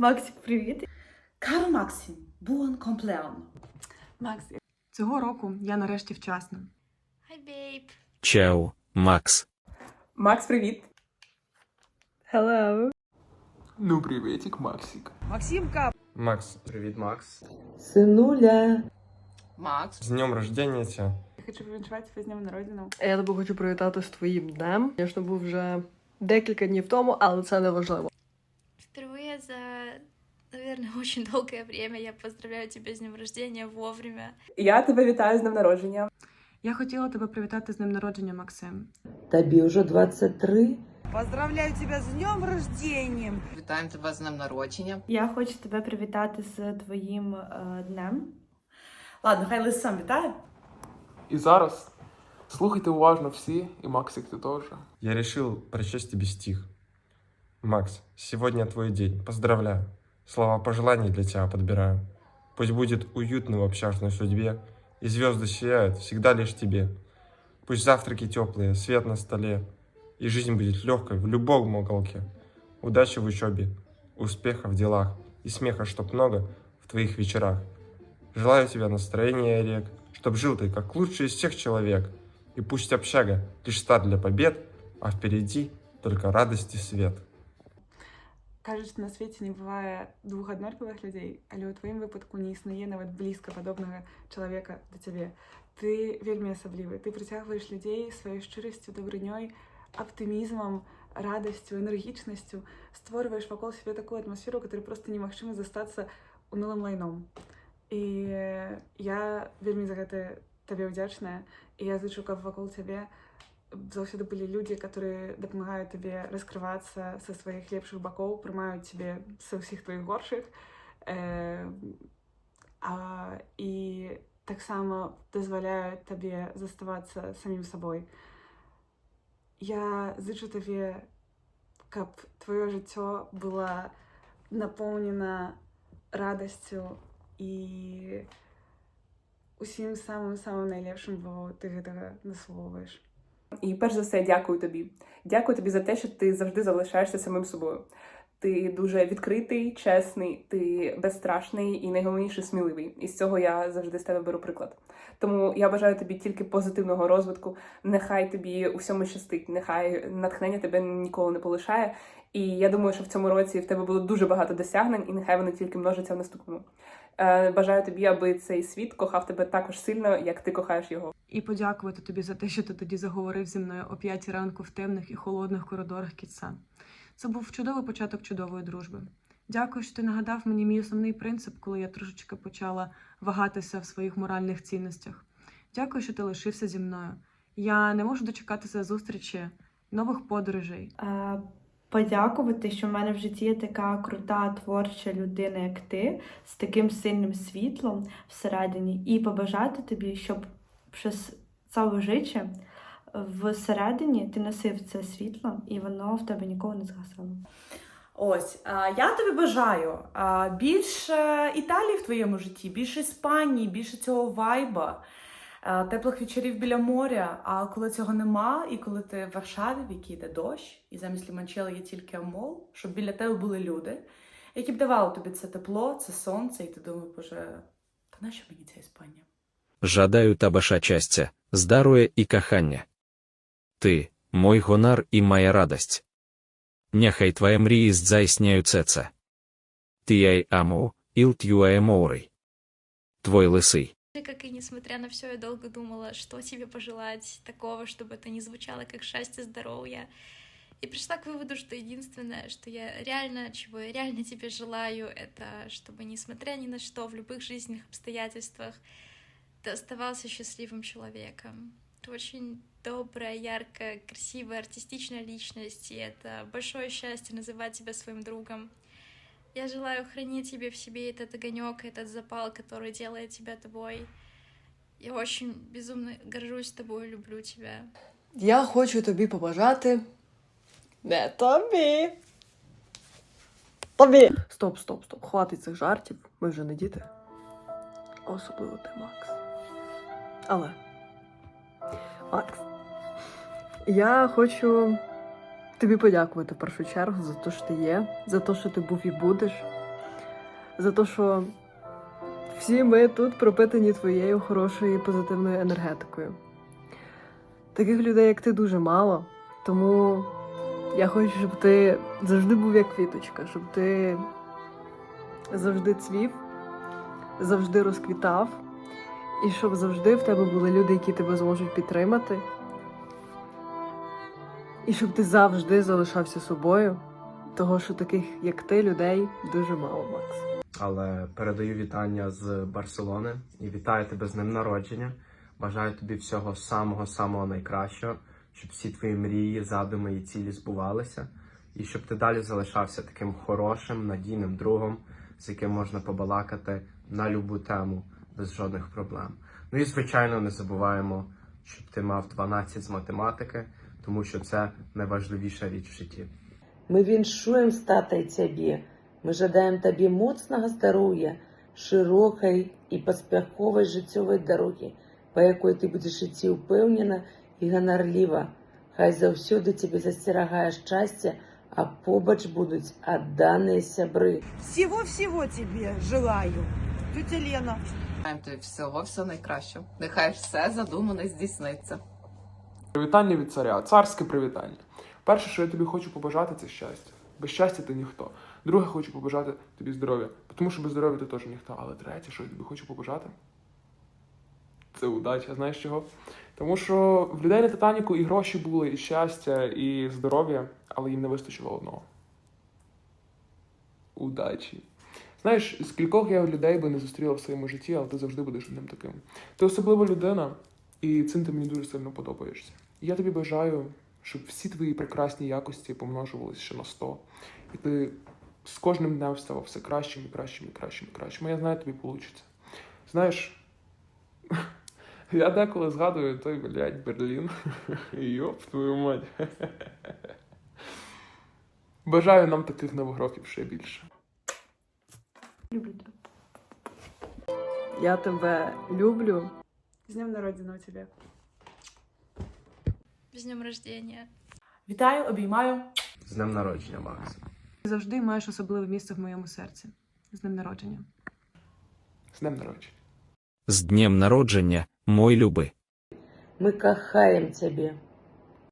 Максик, привіт. Caro Maxim, buon compleanno. Макс, цього року я нарешті вчасна. Hi, babe. Чао, Макс. Макс, привіт. Hello. Ну, приветик, Максик. Макс, привіт, Макс. Синуля. Макс. З днем рождення тебя. Я хочу привітати тебе з днем народження. Я тебе хочу привітати з твоїм днем. Звісно, був вже декілька днів тому, але це не важливо. Впервые за, наверное, очень долгое время я поздравляю тебя с днем рождения вовремя. Я тебе вітаю з днем народження. Я хотіла тебе привітати з днем народження, Максим. Тобі вже 23. Поздравляю тебя с днем рождения! Вітаємо тебе з днем народження. Я хочу тебе привітати з твоїм е, днем. Ладно, хай лист сам вітає. І зараз слухайте уважно всі, і Максик ти теж. Я решил прочесть тебе стих. Макс, сегодня твой день. Поздравляю. Слова пожеланий для тебя подбираю. Пусть будет уютно в общажной судьбе, и звезды сияют всегда лишь тебе. Пусть завтраки теплые, свет на столе, и жизнь будет легкой в любом уголке. Удачи в учебе, успеха в делах и смеха, чтоб много в твоих вечерах. Желаю тебе настроения рек, чтоб жил ты как лучший из всех человек. И пусть общага лишь старт для побед, а впереди только радость и свет. Кажуть, що на світі не буває двох однакових людей, але у твоїм випадку не існує навіть близько подобного чоловіка до тебе. Ти вельми особливий. Ти притягуєш людей своєю щирістю, добриньою, оптимізмом, радостью, энергичностью, створюєш вокруг себе таку атмосферу, которая просто немагчыма застаться унылым лайном. І я вельмі за гэта табе ўдзячная і я зычу, каб вакол цябе заўсёды былі людзі, которые дапамагаюць табе раскрывацца са сваіх лепшых бакоў, прымаюць цябе са ўсіх тваіх горшых э, а, і таксама дазваляюць табе заставацца самім сабой. Я зычу табе, каб твоё жыццё было напоўнена радасцю і усім самым самым найлепшым, бо ты гэтага заслуговуєш. І перш за все, дякую тобі. Дякую тобі за те, що ти завжди залишаєшся самим собою. Ти дуже відкритий, чесний, ти безстрашний і найголовніше сміливий. І з цього я завжди з тебе беру приклад. Тому я бажаю тобі тільки позитивного розвитку. Нехай тобі у всьому щастить, нехай натхнення тебе ніколи не полишає. І я думаю, що в цьому році в тебе було дуже багато досягнень, і нехай вони тільки множаться в наступному. Е, бажаю тобі, аби цей світ кохав тебе також сильно, як ти кохаєш його. І подякувати тобі за те, що ти тоді заговорив зі мною о п'ятій ранку в темних і холодних коридорах кітса. Це був чудовий початок чудової дружби. Дякую, що ти нагадав мені мій основний принцип, коли я трошечки почала вагатися в своїх моральних цінностях. Дякую, що ти лишився зі мною. Я не можу дочекатися зустрічі, нових подорожей. Подякувати, що в мене в житті є така крута творча людина, як ти, з таким сильним світлом всередині, і побажати тобі, щоб przez całe життя всередині ти носив це світло, і воно в тебе ніколи не згасало. Ось, я тобі бажаю більше Італії в твоєму житті, більше Іспанії, більше цього вайба, теплих вечорів біля моря. А коли цього нема, і коли ти в Варшаві, в якій йде дощ, і замість ліманчела є тільки амол, щоб біля тебе були люди, які б давали тобі це тепло, це сонце, і ти думав, боже, та нащо мені ця Іспанія? Жадаю табаша щастя, здоров'я і кохання. Ти, мой гонар і моя радость. Няхай твоя мрії здзайсняються це. Ти ай амо, іл тюае моурий. Твой лисий. Как и несмотря на все, я долго думала, что тебе пожелать такого, чтобы это не звучало как счастье, здоровье. И пришла к выводу, что единственное, что я реально, чего я реально тебе желаю, это чтобы, несмотря ни на что, в любых жизненных обстоятельствах, ты оставался счастливым человеком. Ты очень добрая, яркая, красивая, артистичная личность, и это большое счастье называть тебя своим другом. Я желаю хранить тебе в себе этот огонек, этот запал, который делает тебя тобой. Я очень безумно горжусь тобой, люблю тебя. Я хочу тобі побажати. Не тобі. Тобі. Стоп, стоп, стоп. Хватить цих жартів. Ми вже не діти. Особливо ти, Макс. Але. Макс. Я хочу тобі подякувати в першу чергу за те, що ти є, за те, що ти був і будеш, за те, що всі ми тут пропитані твоєю хорошою позитивною енергетикою. Таких людей, як ти, дуже мало, тому я хочу, щоб ти завжди був як квіточка, щоб ти завжди цвів, завжди розквітав, і щоб завжди в тебе були люди, які тебе зможуть підтримати. І щоб ти завжди залишався собою, того що таких, як ти, людей дуже мало, Макс. але передаю вітання з Барселони і вітаю тебе з ним народження. Бажаю тобі всього самого самого найкращого, щоб всі твої мрії, задуми і цілі збувалися, і щоб ти далі залишався таким хорошим, надійним другом, з яким можна побалакати на любу тему без жодних проблем. Ну і звичайно, не забуваємо, щоб ти мав 12 з математики, тому що це найважливіша річ в житті. Ми віншуємо статай Тебе. Ми жадаємо Тобі моцного здоров'я, широкої і поспіхової життєвої дороги, по якій ти будеш йти упевнено і гонорливо. Хай завсюди тебе застерігає щастя, а побач будуть віддані сябри. Всего-всего тебе желаю. Тетя Лена. Тобі всього, всього найкращого. Нехай все задумане здійсниться. Привітання від царя, царське привітання. Перше, що я тобі хочу побажати, це щастя. Без щастя ти ніхто. Друге, хочу побажати тобі здоров'я, тому що без здоров'я ти теж ніхто. Але третє, що я тобі хочу побажати, це удача. Знаєш чого? Тому що в людей на Титаніку і гроші були, і щастя, і здоров'я, але їм не вистачило одного. Удачі. Знаєш, скількох я людей би не зустріла в своєму житті, але ти завжди будеш одним таким. Ти особлива людина, і цим ти мені дуже сильно подобаєшся. Я тобі бажаю, щоб всі твої прекрасні якості помножувалися ще на 100. І ти з кожним днем ставав все кращим і кращим і кращим і кращим. Я знаю, тобі вийде. Знаєш, я деколи згадую той, блядь, Берлін. Йоп, твою мать. Бажаю нам таких нових років ще більше. Люблю тебе. Я тебе люблю. З днем народження тебе. С днем рождения. Вітаю, обіймаю. З днем народження, Макс. Ти завжди маєш особливе місце в моєму серці. З днем народження. З днем народження. З днем народження, мой люби. Ми кохаємо Тебе.